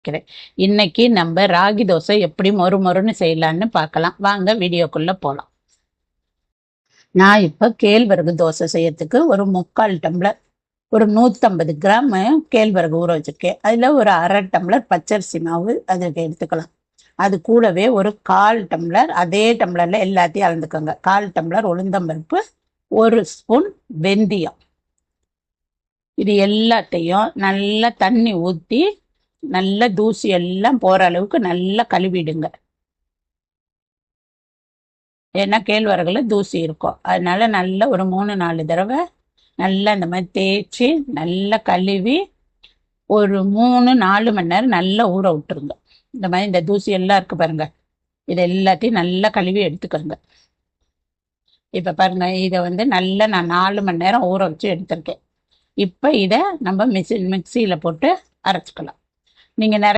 வைக்கிறேன். இன்னைக்கு நம்ம ராகி தோசை எப்படி மொறு மொறுன்னு செய்யலான்னு பார்க்கலாம். வாங்க வீடியோக்குள்ள போகலாம் நான் இப்போ கேழ்வரகு தோசை செய்யறதுக்கு ஒரு முக்கால் டம்ளர் ஒரு நூற்றம்பது கிராம் கேழ்வரகு ஊற வச்சிருக்கேன். அதில் ஒரு அரை டம்ளர் பச்சரிசி மாவு அதுக்கு எடுத்துக்கலாம். அது கூடவே ஒரு கால் டம்ளர் அதே டம்ளரில் எல்லாத்தையும் அளந்துக்கோங்க. கால் டம்ளர் உளுந்தம்பருப்பு ஒரு ஸ்பூன் வெந்தயம். இது எல்லாத்தையும் நல்லா தண்ணி ஊற்றி நல்ல தூசி எல்லாம் போகிற அளவுக்கு நல்லா கழுவிடுங்க. ஏன்னா கேழ்வரகுல தூசி இருக்கும். அதனால நல்லா ஒரு மூணு நாலு தடவை நல்லா இந்த மாதிரி தேய்ச்சி நல்லா கழுவி ஒரு மூணு நாலு மணி நேரம் நல்லா ஊற விட்டுருங்க. இந்த மாதிரி இந்த தூசி எல்லாம் இருக்கு பாருங்க. இது எல்லாத்தையும் நல்லா கழுவி எடுத்துக்கோங்க. இப்போ பாருங்க இதை வந்து நல்லா நான் நாலு மணி நேரம் ஊற வச்சு எடுத்திருக்கேன். இப்போ இதை நம்ம மிக்சி மிக்சியில் போட்டு அரைச்சிக்கலாம். நீங்கள் நிறைய